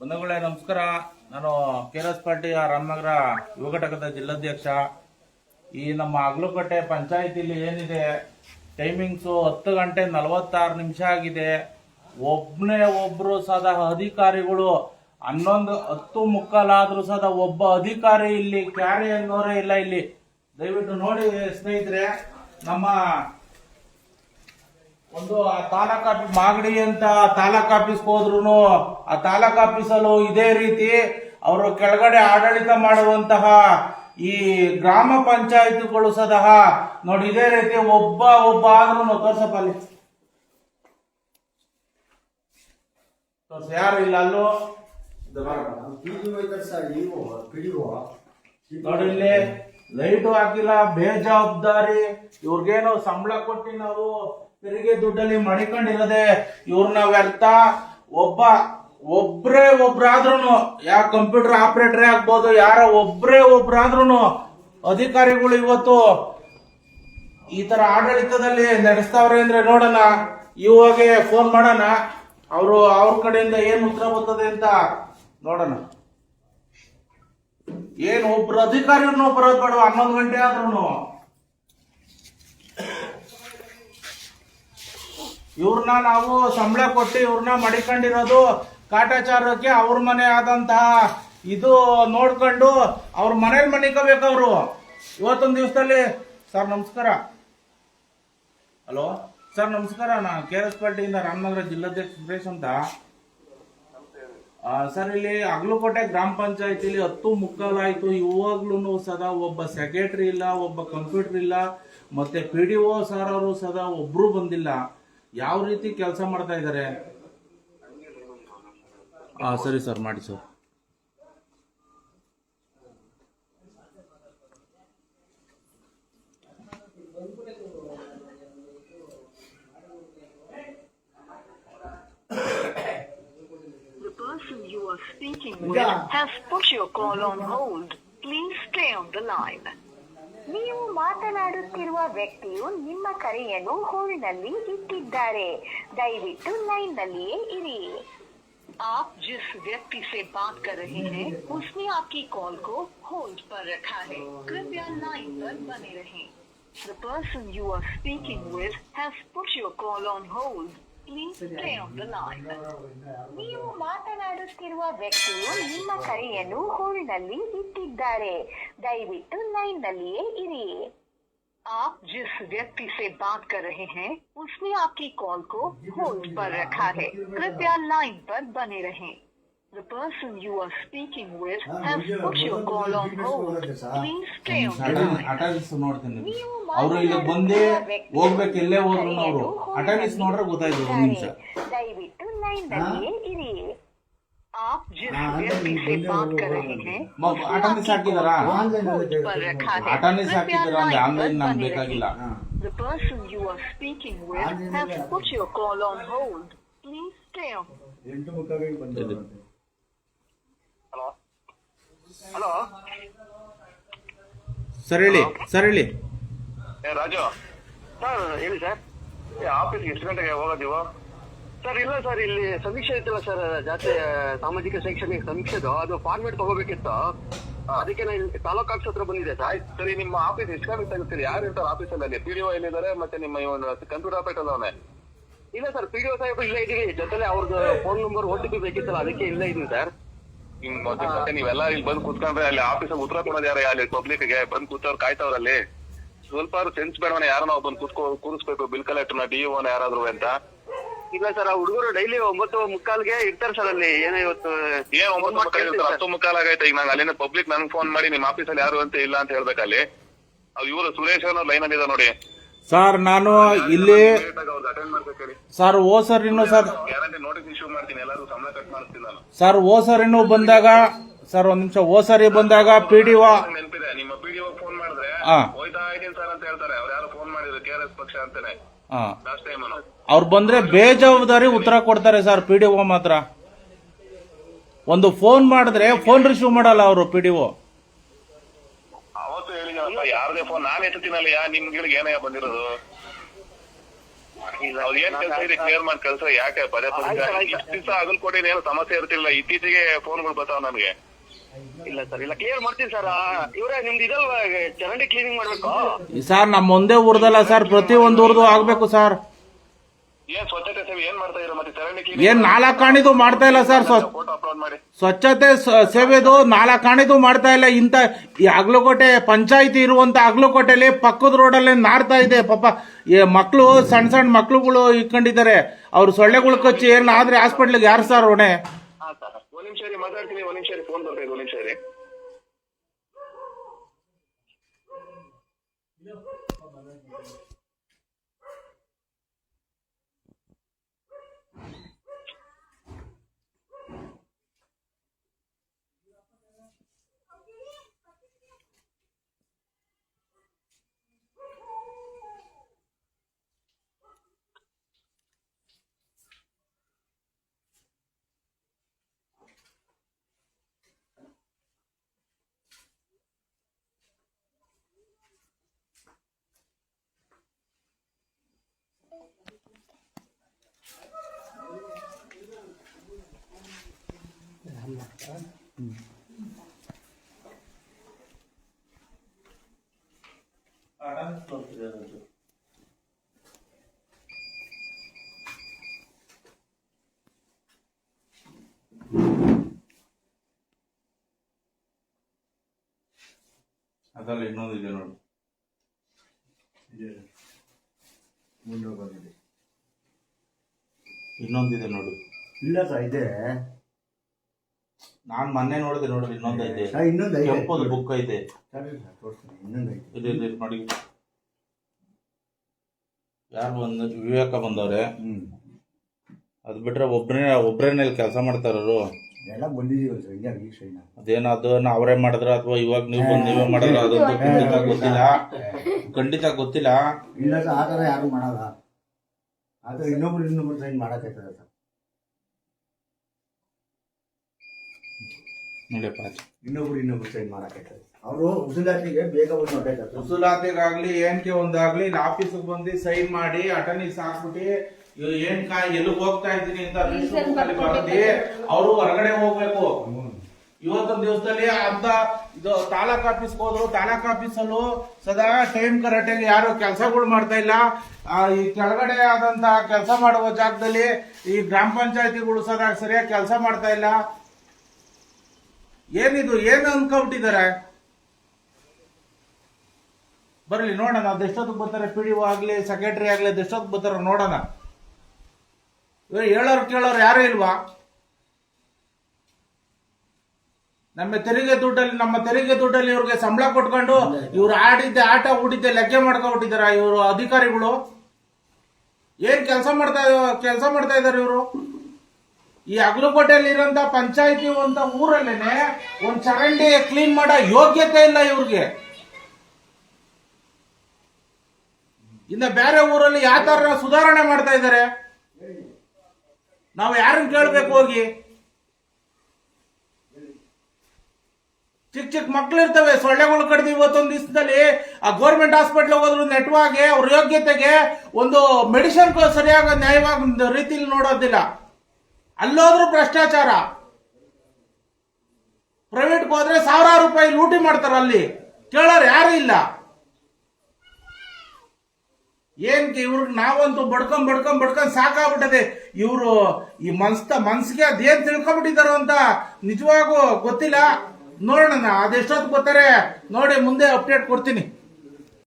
ಬಂಧುಗಳೇ, ನಮಸ್ಕಾರ. ನಾನು ಕೆ ಆರ್ ಎಸ್ ಪಾರ್ಟಿಯ ರಾಮನಗರ ಯುವ ಘಟಕದ ಜಿಲ್ಲಾಧ್ಯಕ್ಷ. ಈ ನಮ್ಮ ಅಗ್ಲುಕಟ್ಟೆ ಪಂಚಾಯತಿಲಿ ಏನಿದೆ ಟೈಮಿಂಗ್ಸು ಹತ್ತು ಗಂಟೆ ನಲವತ್ತಾರು ನಿಮಿಷ ಆಗಿದೆ. ಒಬ್ಬನೇ ಒಬ್ಬರು ಸದ ಅಧಿಕಾರಿಗಳು, ಹನ್ನೊಂದು, ಹತ್ತು ಮುಕ್ಕಾಲಾದರೂ ಸದ ಒಬ್ಬ ಅಧಿಕಾರಿ ಇಲ್ಲಿ, ಕ್ಯಾರಿ ಅನ್ನೋರೇ ಇಲ್ಲ ಇಲ್ಲಿ. ದಯವಿಟ್ಟು ನೋಡಿ ಸ್ನೇಹಿತರೆ, ನಮ್ಮ ಒಂದು ಆ ತಾಲೂಕ್ ಆಫೀಸ್, ಮಾಗಡಿ ಅಂತ ತಾಲೂಕ್ ಆಫೀಸ್ಗೆ ಹೋದ್ರು ಆ ತಾಲೂಕ್ ಆಫೀಸಲ್ಲೂ ಇದೇ ರೀತಿ ಅವರು ಕೆಳಗಡೆ ಆಡಳಿತ ಮಾಡುವಂತಹ ಈ ಗ್ರಾಮ ಪಂಚಾಯತ್ಗಳು ಸದಹ ನೋಡಿ, ಇದೇ ರೀತಿ ಒಬ್ಬ ಒಬ್ಬ ಆದ್ರೂ ತೋರ್ಸಪ್ಪ ಅಲ್ಲಿ ತೋರ್ಸ, ಯಾರು ಇಲ್ಲ ಅಲ್ಲೂ. ನೋಡಿ, ಇಲ್ಲಿ ಲೈಟು ಹಾಕಿಲ್ಲ, ಬೇಜವಾಬ್ದಾರಿ, ಇವ್ರಿಗೇನು ಸಂಬಳ ಕೊಟ್ಟು ನಾವು ತೆರಿಗೆ ದುಡ್ಡಲ್ಲಿ ಮಡಿಕೊಂಡಿರೋದೆ ಇವ್ರನ್ನ ವ್ಯರ್ಥ. ಒಬ್ಬ, ಒಬ್ರೇ ಒಬ್ರಾದ್ರೂ ಯಾವ ಕಂಪ್ಯೂಟರ್ ಆಪರೇಟರ್ ಆಗ್ಬೋದು, ಯಾರ ಒಬ್ರೇ ಒಬ್ರಾದ್ರೂ ಅಧಿಕಾರಿಗಳು ಇವತ್ತು ಈ ತರ ಆಡಳಿತದಲ್ಲಿ ನಡೆಸ್ತಾವ್ರೆ ಅಂದ್ರೆ ನೋಡೋಣ. ಇವಾಗೆ ಫೋನ್ ಮಾಡೋಣ. ಅವರು ಅವ್ರ ಕಡೆಯಿಂದ ಏನ್ ಉತ್ತರ ಬರ್ತದೆ ಅಂತ ನೋಡೋಣ. ಏನ್ ಒಬ್ರು ಅಧಿಕಾರಿಯನ್ನು ಬರೋದ್ ಬೇಡ, ಹನ್ನೊಂದು ಗಂಟೆ ಆದ್ರೂ ಇವ್ರನ್ನ ನಾವು ಸಂಬಳ ಕೊಟ್ಟು ಇವ್ರನ್ನ ಮಡಿಕೊಂಡಿರೋದು ಕಾಟಾಚಾರಕ್ಕೆ ಅವ್ರ ಮನೆ ಆದಂತಹ ಇದು ನೋಡ್ಕೊಂಡು ಅವ್ರ ಮನೇಲಿ ಮಣಿಕೋಬೇಕು ಅವರು. ಇವತ್ತೊಂದು ದಿವಸದಲ್ಲಿ, ಸರ್ ನಮಸ್ಕಾರ. ಹಲೋ, ಸರ್ ನಮಸ್ಕಾರ ನಾ ಕೆ ಎಸ್ ಪಾರ್ಟಿಯಿಂದ ರಾಮನಗರ ಜಿಲ್ಲಾಧ್ಯಕ್ಷ ಸುರೇಶ್ ಅಂತ. ಸರ್, ಇಲ್ಲಿ ಅಗ್ಲುಕೋಟೆ ಗ್ರಾಮ ಪಂಚಾಯತಿಲಿ ಹತ್ತು ಮುಕ್ಕಾಲಾಯ್ತು ಇವಾಗ್ಲೂ ಸದಾ ಒಬ್ಬ ಸೆಕ್ರೆಟರಿ ಇಲ್ಲ, ಒಬ್ಬ ಕಂಪ್ಯೂಟರ್ ಇಲ್ಲ, ಮತ್ತೆ ಪಿ ಡಿ ಒ ಸರ್ ಅವರು ಸದಾ ಒಬ್ರು ಬಂದಿಲ್ಲ. ಯಾವ ರೀತಿ ಕೆಲಸ ಮಾಡ್ತಾ ಇದ್ದಾರೆ ಹಾ ಸರಿ ಸರ್ ಮಾಡಿ sir The person you are speaking with has put your call on hold. Please stay on the line. ನೀವು ಮಾತನಾಡುತ್ತಿರುವ ವ್ಯಕ್ತಿಯು ನಿಮ್ಮ ಕರೆಯನ್ನು ಹೋಲ್ಡ್ನಲ್ಲಿ ಇಟ್ಟಿದ್ದಾರೆ ದಯವಿಟ್ಟು ಲೈನ್ನಲ್ಲಿಯೇ ಇರಿ आप जिस व्यक्ति से बात कर रहे हैं उसने आपकी कॉल को होल्ड पर रखा है कृपया लाइन पर बने रहें The person you are speaking with has put your call on hold. Please stay on the line. ನೀವು ಮಾತನಾಡುತ್ತಿರುವ ವ್ಯಕ್ತಿಯು ನಿಮ್ಮ ಕರೆಯನ್ನು ಹೋಲ್ಡ್ನಲ್ಲಿ ಇಟ್ಟಿದ್ದಾರೆ ದಯವಿಟ್ಟು ಲೈನ್ನಲ್ಲಿಯೇ ಇರಿ आप जिस व्यक्ति से बात कर रहे हैं उसने आपकी कॉल को होल्ड पर रखा है कृपया लाइन पर बने रहें The person you are speaking with has put your call on hold. Please stay on the line. Attendance ನೋಡ್ತೀನಿ ಅವರು ಇಲ್ಲಿ ಬಂದೇ ಹೋಗ್ಬೇಕು ಎಲ್ಲೇ ಹೋದ್ರು ಅವರು ಅಟೆಂಡೆನ್ಸ್ ನೋಡ್ರೆ ಗೊತ್ತಾಯ್ತು ಒಂದ್ ನಿಮಿಷ ದಯವಿಟ್ಟು ಲೈನ್ನಲ್ಲಿಯೇ ಇರಿ आप जिस व्यक्ति से बात कर रहे हैं ಅಟೆಂಡೆನ್ಸ್ ಹಾಕಿದಾರಾ होल्ड पर रखा है ಅಟೆಂಡೆನ್ಸ್ कृपया ಹಾಕಿದಾರ ಅಂದ್ರೆ लाइन ಆನ್ಲೈನ್ पर ನಮ್ಗೆ बने ಬೇಕಾಗಿಲ್ಲ रहें The person you are speaking with has put your call on hold. Please stay on. ಎಂಟು ಮುಖಗಳಿಗೆ ಬಂದಿದೆ ಹಲೋ ಹಲೋ. ಸರ್ ಹೇಳಿ ಸರ್ ಹೇಳಿ. ಏ ರಾಜು. ಸರ್ ಹೇಳಿ ಸರ್. ಏ ಆಫೀಸ್ಗೆ ಎಷ್ಟು ಗಂಟೆಗೆ ಹೋಗೋದು ನೀವು ಸರ್ ಇಲ್ಲ ಸರ್ ಇಲ್ಲಿ ಸಮೀಕ್ಷೆ ಇತ್ತಲ್ಲ ಸರ್ ಜಾತಿ ಸಾಮಾಜಿಕ ಶೈಕ್ಷಣಿಕ ಸಮೀಕ್ಷೆದು. ಅದು ಫಾರ್ಮೇಟ್ ತಗೋಬೇಕಿತ್ತು. ಅದಕ್ಕೆ ನಾನು ಇಲ್ಲಿ ತಾಲೂಕ್ ಆಫೀಸ್ ಹತ್ರ ಬಂದಿದೆ ಸರ್ ಸರಿ ನಿಮ್ಮ ಆಫೀಸ್ ಎಷ್ಟು ಗಂಟೆ ತೆಗಿತೀರಿ? ಯಾರು ಇರ್ತಾರೆ ಆಫೀಸಲ್ಲಿ? ಪಿ ಡಿ ಒ ಎಲ್ಲಿದ್ದಾರೆ? ಮತ್ತೆ ನಿಮ್ಮ ಇವನು ಕಂಪ್ಯೂಟರ್ ಆಪರೇಟರ್ ಅವನೇ. ಇಲ್ಲ ಸರ್ ಪಿ ಡಿ ಒ ಸಾಹೇಬ್ ಇಲ್ಲೇ ಇದೀವಿ ಜೊತೆಲೆ ಅವ್ರದ್ದು phone number O T P ಬೇಕಿತ್ತಲ್ಲ ಅದಕ್ಕೆ ಇಲ್ಲೇ ಇದೀವಿ ಸರ್. ಮತ್ತೆ ಮತ್ತೆ ನೀವೆಲ್ಲ ಇಲ್ಲಿ ಬಂದು ಕೂತ್ಕೊಂಡ್ರೆ ಅಲ್ಲಿ ಆಫೀಸ್ ಉತ್ತರ ಕೊಡೋದು ಯಾರು ಅಲ್ಲಿ ಪಬ್ಲಿಕ್ಗೆ? ಬಂದು ಕೂತವ್ರು ಕಾಯ್ತಾವ್ರಲ್ಲಿ. ಸ್ವಲ್ಪ ಸೆನ್ಸ್ ಬೇಡವನ ಯಾರನ್ನ ಒಬ್ಬನ್ ಕೂತ್ಕೋ ಕೂರಿಸ್ಬೇಕು ಬಿಲ್ ಕಲೆಕ್ಟರ್ನ ಡಿ ಒನ ಯಾರಾದ್ರು ಅಂತ. ಇಲ್ಲ ಸರ್ ಆ ಹುಡುಗರು ಡೈಲಿ ಒಂಬತ್ತು ಮುಕ್ಕಾಲ್ಗೆ ಇರ್ತಾರೆ ಸರ್ ಅಲ್ಲಿ. ಏನೋ ಇವತ್ತು ಏನ್ ಒಂಬತ್ತು ಮುಕ್ಕಾಲ್ ಇರ್ತಾರೆ ಹತ್ತು ಮುಕ್ಕಾಲ್ ಆಗೈತೆ ಈಗ ನಂಗೆ ಅಲ್ಲಿಂದ ಪಬ್ಲಿಕ್ ನಂಗೆ ಫೋನ್ ಮಾಡಿ ನಿಮ್ ಆಫೀಸಲ್ಲಿ ಯಾರು ಅಂತ ಇಲ್ಲ ಅಂತ ಹೇಳ್ಬೇಕಲ್ಲಿ. ಅವ್ರು ಇವರು ಸುರೇಶ್ ಅನ್ನೋ ಲೈನ್ ಅಲ್ಲಿ ಇದೆ ನೋಡಿ. ಸರ್ ನಾನು ಇಲ್ಲಿ ಸರ್ ಓ ಸರ್ ಇನ್ನು ಸರ್ ಸರ್ ಓ ಸರ್ ಇನ್ನು ಬಂದಾಗ ಸರ್ ಒಂದ್ ನಿಮಿಷ ಓ ಸರಿ ಬಂದಾಗ ಪಿ ಡಿ ಒ ಅವ್ರು ಬಂದ್ರೆ ಬೇಜವಾಬ್ದಾರಿ ಉತ್ತರ ಕೊಡ್ತಾರೆ ಸರ್ ಪಿ ಡಿ ಒ ಮಾತ್ರ. ಒಂದು ಫೋನ್ ಮಾಡಿದ್ರೆ ಫೋನ್ ರಿಸೀವ್ ಮಾಡಲ್ಲ ಅವರು ಪಿ ಡಿ ಒ ಅವತ್ತು ಯಾರ್ದೇ ಫೋನ್ ನಾನ್ ಎತ್ತತಿನಲ್ಲ ಯಾ ನಿಮ್ಗಳಿಗೆ ಏನಯ್ಯ ಬಂದಿರೋದು. ಅವ್ರು ಏನ್ ಕೆಲಸ ಇದೆ ಕ್ಲಿಯರ್ ಮಾಡಿ ಕಳ್ಸ ಯಾಕೆ? ಪದೇ ಪದೇ. ಇಷ್ಟ ದಿವಸ ಆಗಲ್ಕೋಟೆ ಏನು ಸಮಸ್ಯೆ ಇರ್ತಿಲ್ಲ. ಇತ್ತೀಚೆಗೆ ಫೋನ್ಗಳು ಬರ್ತಾವ ನನ್ಗೆ ಇಲ್ಲ ಸರ್ ಇಲ್ಲ ಕ್ಲಿಯರ್ ಮಾಡ್ತೀನಿ ಸರ್. ಇವ್ರೆ ನಿಮ್ದು ಇದಲ್ವಾ ಚರಂಡಿ ಕ್ಲೀನಿಂಗ್ ಮಾಡ್ಬೇಕು? ಸರ್ ನಮ್ಮ ಒಂದೇ ಊರ್ದಲ್ಲ ಸರ್ ಪ್ರತಿ ಒಂದು ಊರ್ದು ಆಗ್ಬೇಕು ಸರ್. ಏನ್ ಸ್ವಚ್ಛತೆ ಸೇವೆ ಏನ್ ಮಾಡ್ತಾ ಇರೋ ಮತ್ತೆ ಚರಂಡಿ ಏನ್ ನಾಲ್ಕು ಕಾಣಿದು ಮಾಡ್ತಾ ಇಲ್ಲ ಸರ್ ಫೋಟೋ ಅಪ್ಲೋಡ್ ಮಾಡಿ. ಸ್ವಚ್ಛತೆ ಸ- ಸೇವೆದು ನಾಲ್ಕು ಕಾಣಿದು ಮಾಡ್ತಾ ಇಲ್ಲ. ಇಂತ ಈ ಅಗ್ಲಕೋಟೆ ಪಂಚಾಯಿತಿ ಇರುವಂತ ಅಗ್ಲಕೋಟೆಯಲ್ಲಿ ಪಕ್ಕದ ರೋಡಲ್ಲಿ ನಾರ್ತಾ ಇದೆ. ಪಾಪ ಏ ಮಕ್ಕಳು ಸಣ್ಣ ಸಣ್ಣ ಮಕ್ಳುಗಳು ಇಟ್ಕೊಂಡಿದ್ದಾರೆ. ಅವ್ರು ಸೊಳ್ಳೆಗಳು ಕಚ್ಚಿ ಏನಾದ್ರೆ ಹಾಸ್ಪಿಟ್ಲಿಗೆ ಯಾರು ಸರ್ ಹೊಣೆ? ಹಾ ಸರ್. ಒಂದ್ ನಿಮಿಷ ರೀ ಮಾತಾಡ್ತೀನಿ. ಒಂದ್ ನಿಮಿಷ ರೀ ಫೋನ್ ಬರ್ತಾ ಇದೆ ಒಂದ್ ನಿಮಿಷ ರೀ ಅದಲ್ಲ ಇನ್ನೊಂದು ಇದೆ ನೋಡಿ. ಮುಂದೆ ಬಂದಿದೆ. ಇನ್ನೊಂದಿದೆ ನೋಡು. ಇಲ್ಲ ಸರ್ ಇದೆ. ನಾನ್ ಮೊನ್ನೆ ನೋಡಿದೆ ನೋಡ್ರಿ ಇನ್ನೊಂದೈತೆ ಸರ್ ಇನ್ನೊಂದು ಕೆಂಪದು ಬುಕ್ ಐತೆ. ತೋರಿಸ್ತೀನಿ ಇನ್ನೊಂದು ಐತೆ. ಇದು ಇದು ಇದು ನೋಡಿ. ಯಾರು ಬಂದ ವಿವೇಕ ಬಂದವ್ರೆ. ಅದು ಅದ್ ಬಿಟ್ರೆ ಒಬ್ರೇ ಒಬ್ರೇನೆ ಕೆಲಸ ಮಾಡ್ತಾರೋ ಎಲ್ಲ ಬಂದಿದೀವಿ ಸರ್ ಅವರೇ ಮಾಡಿದ್ರ ಅಥವಾ ಇವಾಗ ನೀವು ಬಂದು ನೀವೇ ಮಾಡಿದ್ರ ಅದು ಖಂಡಿತ ಗೊತ್ತಿಲ್ಲ. ಖಂಡಿತ ಗೊತ್ತಿಲ್ಲ. ಇಲ್ಲ ಸರ್ ಆ ಥರ ಯಾರು ಮಾಡಲ್ಲ. ಆ ಥರ ಇನ್ನೊಬ್ರು ಇನ್ನೊಬ್ರು ಸೈನ್ ಸರ್. ನೋಡಿಯಪ್ಪ ಇನ್ನೊಬ್ರು ಇನ್ನೊಬ್ರು ಸೈನ್ ಮಾಡಕ್ಕೆ ಅವರು ಉಸಿರಾಟಿಗೆ ಬೇಗ ಒಂದು ಉಸುಲಾತಿಗಾಗ್ಲಿ ಏನ್ಕೆ ಒಂದಾಗ್ಲಿ ಇಲ್ಲಿ ಆಫೀಸಿಗೆ ಬಂದು ಸೈನ್ ಮಾಡಿ ಅಟನಿ ಸಾಕ್ಬಿಟ್ಟು ಇವ್ರು ಏನ್ ಕಾಯ್ ಎಲ್ಲಿಗೆ ಹೋಗ್ತಾ ಇದ್ದೀನಿ ಅಂತ ಬರ್ತಿ ಅವರು ಹೊರಗಡೆ ಹೋಗ್ಬೇಕು. ಇವತ್ತೊಂದು ದಿವಸದಲ್ಲಿ ಅಂತ ಇದು ತಾಲೂಕ್ ಆಫೀಸ್ ಹೋದ್ರು ತಾಲೂಕ್ ಆಫೀಸಲ್ಲೂ ಸದಾ ಟೈಮ್ ಕರೆಕ್ಟಾಗಿ ಯಾರು ಕೆಲಸಗಳು ಮಾಡ್ತಾ ಇಲ್ಲ. ಈ ಕೆಳಗಡೆ ಆದಂತ ಕೆಲಸ ಮಾಡುವ ಜಾಗದಲ್ಲಿ ಈ ಗ್ರಾಮ ಪಂಚಾಯತಿಗಳು ಸದಾ ಸರಿಯಾಗಿ ಕೆಲಸ ಮಾಡ್ತಾ ಇಲ್ಲ. ಏನಿದು ಏನು ಅನ್ಕೊಂಬಿಟ್ಟಿದ್ದಾರೆ? ಬರಲಿ ನೋಡೋಣ. ಅದೆಷ್ಟೊತ್ತಿಗೆ ಬರ್ತಾರೆ ಪಿ ಡಿ ಆಗ್ಲಿ ಸೆಕ್ರೆಟರಿ ಆಗಲಿ ಅದೆಷ್ಟೊತ್ತಿಗೆ ಬರ್ತಾರ ನೋಡೋಣ. ಇವರು ಹೇಳೋರು ಕೇಳೋರು ಯಾರು ಇಲ್ವಾ? ನಮ್ಮ ತೆರಿಗೆ ದುಡ್ಡಲ್ಲಿ ನಮ್ಮ ತೆರಿಗೆ ದುಡ್ಡಲ್ಲಿ ಇವ್ರಿಗೆ ಸಂಬಳ ಕೊಟ್ಕೊಂಡು ಇವ್ರು ಆಡಿದ್ದೆ ಆಟ ಹೂಡಿದ್ದೆ ಲೆಕ್ಕ ಮಾಡ್ಕೊಂಡ್ಬಿಟ್ಟಿದಾರ ಇವರು ಅಧಿಕಾರಿಗಳು. ಏನ್ ಕೆಲಸ ಮಾಡ್ತಾ ಕೆಲಸ ಮಾಡ್ತಾ ಇದಾರೆ ಇವರು? ಈ ಅಗ್ಲಕೋಟೆಯಲ್ಲಿ ಇರೋಂತ ಪಂಚಾಯತಿ ಅಂತ ಊರಲ್ಲೇನೆ ಒಂದ್ ಚರಂಡಿ ಕ್ಲೀನ್ ಮಾಡೋ ಯೋಗ್ಯತೆ ಇಲ್ಲ ಇವ್ರಿಗೆ. ಇನ್ನ ಬೇರೆ ಊರಲ್ಲಿ ಯಾವ ಸುಧಾರಣೆ ಮಾಡ್ತಾ ಇದ್ದಾರೆ ನಾವು ಯಾರನ್ನ ಕೇಳಬೇಕು ಹೋಗಿ? ಚಿಕ್ಕ ಚಿಕ್ಕ ಮಕ್ಳು ಇರ್ತವೆ, ಸೊಳ್ಳೆಗಳು ಕಡ್ದು ಇವತ್ತೊಂದು ದಿವಸದಲ್ಲಿ ಆ ಗೌರ್ಮೆಂಟ್ ಹಾಸ್ಪಿಟ್ಲ್ ಹೋದ್ರು ನೆಟ್ವಾಗೆ ಅವ್ರ ಯೋಗ್ಯತೆಗೆ ಒಂದು ಮೆಡಿಸಿನ್ ಸರಿಯಾಗಿ ನ್ಯಾಯವಾಗಿ ರೀತಿಲಿ ನೋಡೋದಿಲ್ಲ. ಅಲ್ಲೋದ್ರೂ ಭ್ರಷ್ಟಾಚಾರ. ಪ್ರೈವೇಟ್ ಹೋದ್ರೆ ಸಾವಿರಾರು ರೂಪಾಯಿ ಲೂಟಿ ಮಾಡ್ತಾರ ಅಲ್ಲಿ? ಕೇಳೋರು ಯಾರು ಇಲ್ಲ. ಏನ್ಕೆ ಇವ್ರಿಗೆ ನಾವಂತೂ ಬಡ್ಕೊಂಡ್ ಬಡ್ಕೊಂಡ್ ಬಡ್ಕೊಂಡ್ ಸಾಕಾಗ್ಬಿಟ್ಟದೆ. ಇವರು ಈ ಮನ್ಸ್ತ ಮನ್ಸಿಗೆ ಅದೇನ್ ತಿಳ್ಕೊಂಡ್ಬಿಟ್ಟಿದಾರೋ ಅಂತ ನಿಜವಾಗೂ ಗೊತ್ತಿಲ್ಲ. ನೋಡೋಣ ಅದೆಷ್ಟೊತ್ತು ಗೊತ್ತಾರೆ. ನೋಡಿ ಮುಂದೆ ಅಪ್ಡೇಟ್ ಕೊಡ್ತೀನಿ.